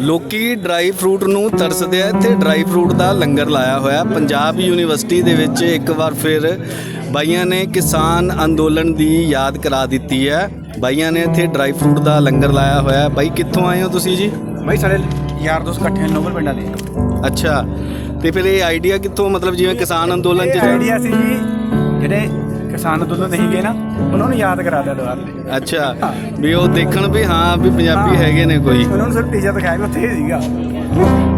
ਲੋਕੀ dry fruit ਨੂੰ ਤਰਸਦੇ ਆ ਇੱਥੇ ਡਰਾਈ ਫਰੂਟ ਦਾ ਲੰਗਰ ਲਾਇਆ ਹੋਇਆ। ਪੰਜਾਬ ਯੂਨੀਵਰਸਿਟੀ ਦੇ ਵਿੱਚ ਇੱਕ ਵਾਰ ਫਿਰ ਬਾਈਆਂ ਨੇ ਕਿਸਾਨ ਅੰਦੋਲਨ ਦੀ ਯਾਦ ਕਰਾ ਦਿੱਤੀ ਹੈ। ਬਾਈਆਂ ਨੇ ਇੱਥੇ ਡਰਾਈ ਫਰੂਟ ਦਾ ਲੰਗਰ ਲਾਇਆ ਹੋਇਆ। ਹੈ। ਬਾਈ ਕਿੱਥੋਂ ਆਏ ਹੋ ਤੁਸੀਂ ਜੀ? ਬਾਈ ਸਾਡੇ ਯਾਰ ਦੋਸਤ ਇਕੱਠੇ ਨੋਬਲ ਪਿੰਡਾਂ ਦੇ। ਅੱਛਾ ਤੇ ਫਿਰ ਇਹ ਆਈਡੀਆ ਕਿੱਥੋਂ ਮਤਲਬ ਜਿਵੇਂ ਕਿਸਾਨ ਅੰਦੋਲਨ ਚ ਇਹ ਜਾ- ਆਈਡੀਆ ਸੀ ਜੀ ਜਿਹੜੇ ਕਿਸਾਨ ਅੰਦੋਲਨ ਨਹੀਂ ਗਏ ਨਾ ਉਹਨਾਂ ਨੂੰ ਯਾਦ ਕਰਾ ਦਿਆ ਦੁਆਰ ਤੇ ਅੱਛਾ ਵੀ ਉਹ ਦੇਖਣ ਵੀ ਹਾਂ ਵੀ ਪੰਜਾਬੀ ਹੈਗੇ ਨੇ ਕੋਈ। ਉਹਨਾਂ ਨੂੰ ਸਿਰਫ ਟੀਚਰ ਦਿਖਾਇਆ ਵੀ ਉੱਥੇ ਹੀ ਸੀਗਾ।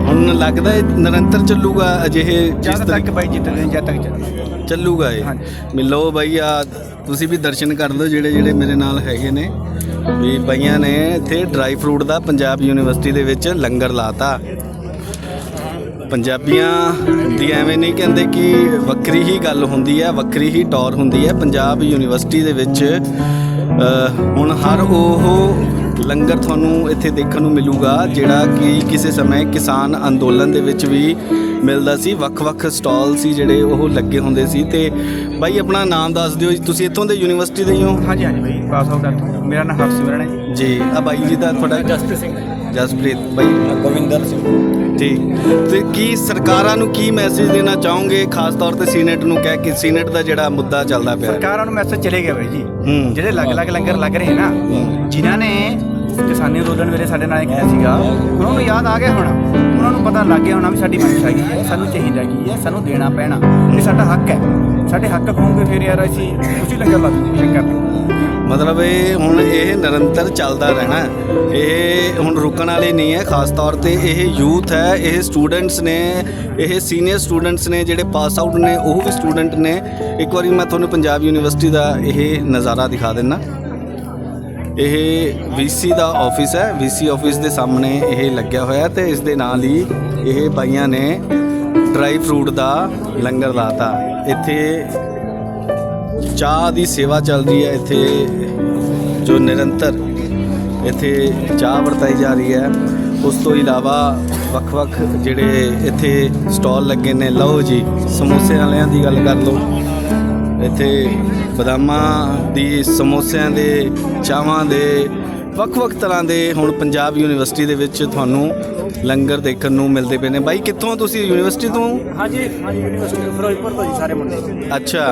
ਹੁਣ ਲੱਗਦਾ ਇਹ ਨਿਰੰਤਰ ਚੱਲੂਗਾ ਅਜਿਹੇ ਜਿਸ ਜਦ ਤਰੀਕੇ ਤੱਕ ਬਾਈ ਜਿੱਤ ਦੇ ਜਦ ਤੱਕ ਚੱਲੇ। ਚੱਲੂਗਾ ਇਹ। ਹਾਂਜੀ। ਮਿਲੋ ਬਾਈ ਆ ਤੁਸੀਂ ਵੀ ਦਰਸ਼ਨ ਕਰ ਲਓ ਜਿਹੜੇ ਜਿਹੜੇ ਮੇਰੇ ਨਾਲ ਹੈਗੇ ਨੇ। ਵੀ ਬਾਈਆਂ ਨੇ ਇੱਥੇ ਡਰਾਈ ਫਰੂਟ ਦਾ ਪੰਜਾਬ ਯੂਨੀਵਰਸਿਟੀ ਦੇ ਵਿੱਚ ਲੰਗਰ ਲਾਤਾ। ਪੰਜਾਬੀਆਂ ਦੀ ਐਵੇਂ ਨਹੀਂ ਕਹਿੰਦੇ ਕਿ ਵੱਖਰੀ ਹੀ ਗੱਲ ਹੁੰਦੀ ਹੈ ਵੱਖਰੀ ਹੀ ਟੌਰ ਹੁੰਦੀ ਹੈ। ਪੰਜਾਬ ਯੂਨੀਵਰਸਿਟੀ ਦੇ ਵਿੱਚ ਹੁਣ ਹਰ ਉਹ ਲੰਗਰ ਤੁਹਾਨੂੰ ਇੱਥੇ ਦੇਖਣ ਨੂੰ ਮਿਲੂਗਾ ਜਿਹੜਾ ਕਿ ਕਿਸੇ ਸਮੇਂ ਕਿਸਾਨ ਅੰਦੋਲਨ ਦੇ ਵਿੱਚ ਵੀ ਮਿਲਦਾ ਸੀ। ਵੱਖ-ਵੱਖ ਸਟਾਲ ਸੀ ਜਿਹੜੇ ਉਹ ਲੱਗੇ ਹੁੰਦੇ ਸੀ। ਤੇ ਬਾਈ ਆਪਣਾ ਨਾਮ ਦੱਸ ਦਿਓ ਜੀ। ਤੁਸੀਂ ਇੱਥੋਂ ਦੇ ਯੂਨੀਵਰਸਿਟੀ ਦੇ ਹੀ ਹੋ? ਹਾਂਜੀ ਹਾਂਜੀ ਬਾਈ ਪਾਸ ਆਊਟ ਕਰ ਮੇਰਾ ਨਾਮ ਹਰਸਿਮਰਨ ਹੈ। ਜੀ ਜੀ ਆ ਬਾਈ ਜੀ ਦਾ ਤੁਹਾਡਾ ਜਸਪ੍ਰੀਤ ਸਿੰਘ। ਜਸਪ੍ਰੀਤ ਬਾਈ। ਗੋਵਿੰਦਰ ਸਿੰਘ। ਠੀਕ ਤੇ ਕੀ ਸਰਕਾਰਾਂ ਨੂੰ ਕੀ ਮੈਸੇਜ ਦੇਣਾ ਚਾਹੋਗੇ? ਖਾਸ ਤੌਰ ਤੇ ਸੀਨੇਟ ਨੂੰ ਕਹਿ ਕੇ ਸੀਨੇਟ ਦਾ ਜਿਹੜਾ ਮੁੱਦਾ ਚੱਲਦਾ ਪਿਆ। ਹੈ? ਸਰਕਾਰਾਂ ਨੂੰ ਮੈਸੇਜ ਚਲੇ ਗਿਆ ਬਾਈ ਜੀ। ਹੂੰ। ਜਿਹੜੇ ਅਲੱਗ-ਅਲੱਗ ਲੰਗਰ ਲੱਗ ਰਹੇ ਨਾ ਜਿਨ੍ਹਾਂ ਨੇ ਕਿਸਾਨੀ ਅੰਦੋਲਨ ਵੇਲੇ ਸਾਡੇ ਨਾਲ ਕੀਤਾ ਸੀਗਾ ਉਹਨਾਂ ਨੂੰ ਯਾਦ ਆ ਗਿਆ ਹੋਣਾ। ਉਹਨਾਂ ਨੂੰ ਪਤਾ ਲੱਗ ਗਿਆ ਹੋਣਾ ਵੀ ਸਾਡੀ ਮੰਗ ਹੈਗੀ ਹੈ ਸਾਨੂੰ ਚਾਹੀਦਾ ਕੀ ਹੈ ਸਾਨੂੰ ਦੇਣਾ ਪੈਣਾ। ਇਹ ਸਾਡਾ ਹੱਕ ਹੈ। ਸਾਡੇ ਹੱਕ ਖੋਗੇ ਫਿਰ ਯਾਰ ਅਸੀਂ ਉਸੇ ਲੰਗਰ ਲਾ ਦਿੰਦੇ ਲੰਗਰ। ਮਤਲਬ ਇਹ ਹੁਣ ਇਹ ਨਿਰੰਤਰ ਚੱਲਦਾ ਰਹਿਣਾ ਇਹ ਹੁਣ ਰੁਕਣ ਵਾਲੀ ਨਹੀਂ ਹੈ, ਖਾਸ ਤੌਰ ਤੇ ਇਹ ਯੂਥ ਹੈ, ਇਹ ਸਟੂਡੈਂਟਸ ਨੇ, ਇਹ ਸੀਨੀਅਰ ਸਟੂਡੈਂਟਸ ਨੇ ਜਿਹੜੇ ਪਾਸ ਆਊਟ ਨੇ, ਉਹ ਵੀ ਸਟੂਡੈਂਟ ਨੇ। ਇੱਕ ਵਾਰੀ ਮੈਂ ਤੁਹਾਨੂੰ ਪੰਜਾਬ ਯੂਨੀਵਰਸਿਟੀ ਦਾ ਇਹ ਨਜ਼ਾਰਾ ਦਿਖਾ ਦਿੰਨਾ। ਇਹ ਵੀਸੀ ਦਾ ਆਫਿਸ ਹੈ ਵੀਸੀ ਆਫਿਸ ਦੇ ਸਾਹਮਣੇ ਇਹ ਲੱਗਿਆ ਹੋਇਆ ਤੇ ਇਸ ਦੇ ਨਾਲ ਹੀ ਇਹ ਬਾਈਆਂ ਨੇ ਡਰਾਈ ਫਰੂਟ ਦਾ ਲੰਗਰ ਲਾਤਾ। ਇੱਥੇ ਚਾਹ ਦੀ ਸੇਵਾ ਚੱਲ ਰਹੀ ਹੈ ਇੱਥੇ, ਜੋ ਨਿਰੰਤਰ ਇੱਥੇ ਚਾਹ ਵਰਤਾਈ ਜਾ ਰਹੀ ਹੈ। ਉਸ ਤੋਂ ਇਲਾਵਾ ਵੱਖ-ਵੱਖ ਜਿਹੜੇ ਇੱਥੇ ਸਟਾਲ ਲੱਗੇ ਨੇ, ਲਓ ਜੀ, ਸਮੋਸੇ ਵਾਲਿਆਂ ਦੀ ਗੱਲ ਕਰ ਲਓ। ਇੱਥੇ ਬਦਾਮਾਂ ਦੀ, ਸਮੋਸਿਆਂ ਦੇ, ਚਾਵਾਂ ਦੇ ਵੱਖ-ਵੱਖ ਤਰ੍ਹਾਂ ਦੇ ਹੁਣ ਪੰਜਾਬ ਯੂਨੀਵਰਸਿਟੀ ਦੇ ਵਿੱਚ ਤੁਹਾਨੂੰ ਲੰਗਰ ਦੇਖਣ ਨੂੰ ਮਿਲਦੇ ਪਏ ਨੇ। ਬਾਈ ਕਿੱਥੋਂ ਤੁਸੀਂ ਯੂਨੀਵਰਸਿਟੀ ਤੋਂ? ਹਾਂਜੀ ਹਾਂਜੀ ਯੂਨੀਵਰਸਿਟੀ ਫਿਰੋਜ਼ਪੁਰ ਤੋਂ ਜੀ ਸਾਰੇ ਮੁੰਡੇ। ਅੱਛਾ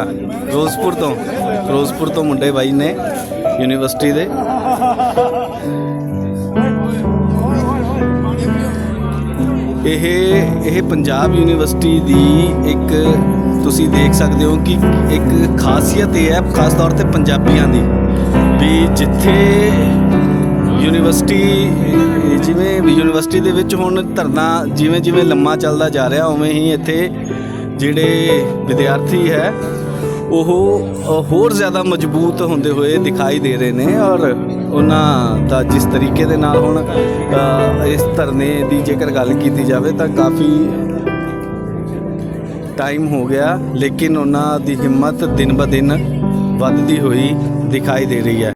ਫਿਰੋਜ਼ਪੁਰ ਤੋਂ। ਫਿਰੋਜ਼ਪੁਰ ਤੋਂ ਮੁੰਡੇ ਬਾਈ ਨੇ ਯੂਨੀਵਰਸਿਟੀ ਦੇ। ਇਹ ਇਹ ਪੰਜਾਬ ਯੂਨੀਵਰਸਿਟੀ ਦੀ ਇੱਕ ਤੁਸੀਂ ਦੇਖ ਸਕਦੇ ਹੋ ਕਿ ਇੱਕ ਖਾਸੀਅਤ ਇਹ ਹੈ ਖਾਸ ਤੌਰ ਤੇ ਪੰਜਾਬੀਆਂ ਦੀ ਵੀ ਜਿੱਥੇ ਯੂਨੀਵਰਸਿਟੀ ਜਿਵੇਂ ਯੂਨੀਵਰਸਿਟੀ ਦੇ ਵਿੱਚ ਹੁਣ ਧਰਨਾ ਜਿਵੇਂ ਜਿਵੇਂ ਲੰਮਾ ਚੱਲਦਾ ਜਾ ਰਿਹਾ, ਉਵੇਂ ਹੀ ਇੱਥੇ ਜਿਹੜੇ ਵਿਦਿਆਰਥੀ ਹੈ, ਉਹ ਹੋਰ ਜ਼ਿਆਦਾ ਮਜ਼ਬੂਤ ਹੁੰਦੇ ਹੋਏ ਦਿਖਾਈ ਦੇ ਰਹੇ ਨੇ ਔਰ ਉਹਨਾਂ ਦਾ ਜਿਸ ਤਰੀਕੇ ਦੇ ਨਾਲ ਹੁਣ ਇਸ ਧਰਨੇ ਦੀ ਜੇਕਰ ਗੱਲ ਕੀਤੀ ਜਾਵੇ ਤਾਂ ਕਾਫੀ ਟਾਈਮ ਹੋ ਗਿਆ, ਲੇਕਿਨ ਉਹਨਾਂ ਦੀ ਹਿੰਮਤ ਦਿਨ ਬ ਦਿਨ ਵੱਧਦੀ ਹੋਈ ਦਿਖਾਈ ਦੇ ਰਹੀ ਹੈ।